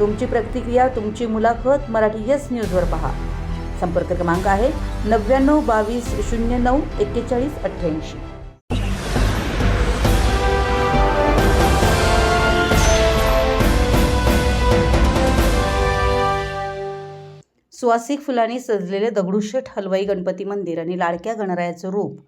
तुमची प्रतिक्रिया तुमची मुलाखत मराठी यस न्यूजवर पहा. संपर्क क्रमांक आहे नव्याण्णव बावीस शून्य नऊ एक्केचाळीस अठ्ठ्याऐंशी. सुवासिक फुलांनी सजलेले दगडूशेठ हलवाई गणपती मंदिर आणि लाडक्या गणरायाचं रूप.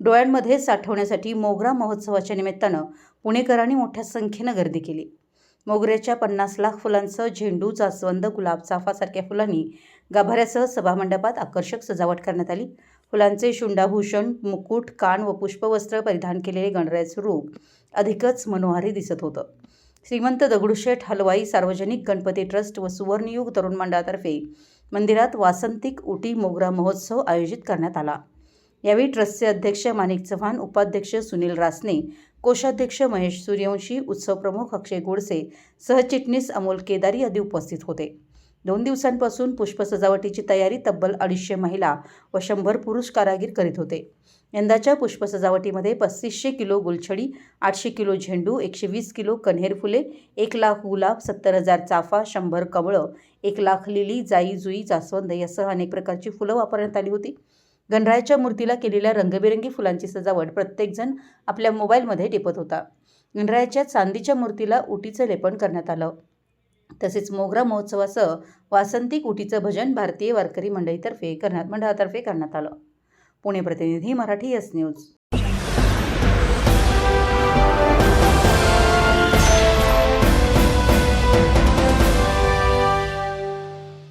डोळ्यांमध्ये साठवण्यासाठी मोगरा महोत्सवाच्या निमित्तानं पुणेकरांनी मोठ्या संख्येनं गर्दी केली. मोगऱ्याच्या पन्नास लाख फुलांसह झेंडू जास्वंद गुलाब चाफासारख्या फुलांनी गाभाऱ्यासह सभामंडपात आकर्षक सजावट करण्यात आली. फुलांचे शुंडाभूषण मुकुट कान व पुष्पवस्त्र परिधान केलेले गणरायाचं रूप अधिकच मनोहारी दिसत होतं. श्रीमंत दगडूशेठ हलवाई सार्वजनिक गणपती ट्रस्ट व सुवर्णयुग तरुण मंडळातर्फे मंदिरात वासंतिक उटी मोगरा महोत्सव आयोजित करण्यात आला. यावेळी ट्रस्टचे अध्यक्ष माणिक चव्हाण उपाध्यक्ष सुनील रासने कोषाध्यक्ष महेश सूर्यवंशी उत्सव प्रमुख अक्षय गोडसे सहचिटणीस अमोल केदारी आदी उपस्थित होते. दोन दिवसांपासून पुष्प सजावटीची तयारी तब्बल अडीचशे महिला व शंभर पुरुष कारागीर करीत होते. यंदाच्या पुष्प सजावटीमध्ये पस्तीसशे किलो गुलछडी आठशे किलो झेंडू एकशे वीस किलो कन्हेर फुले एक लाख गुलाब सत्तर हजार चाफा शंभर कमळं एक लाख लिली जाई जुई जास्वंद यासह अनेक प्रकारची फुलं वापरण्यात आली होती. गणरायाच्या मूर्तीला केलेल्या रंगबेरंगी फुलांची सजावट प्रत्येकजण आपल्या मोबाईलमध्ये टिपत होता. गणरायाच्या चांदीच्या मूर्तीला उटीचं लेपन करण्यात आलं. तसेच मोगरा महोत्सवासह वासंतिक उटीचं भजन भारतीय वारकरी मंडळीतर्फे करण्यात मंडळातर्फे करण्यात आलं. पुणे प्रतिनिधी मराठी एस न्यूज.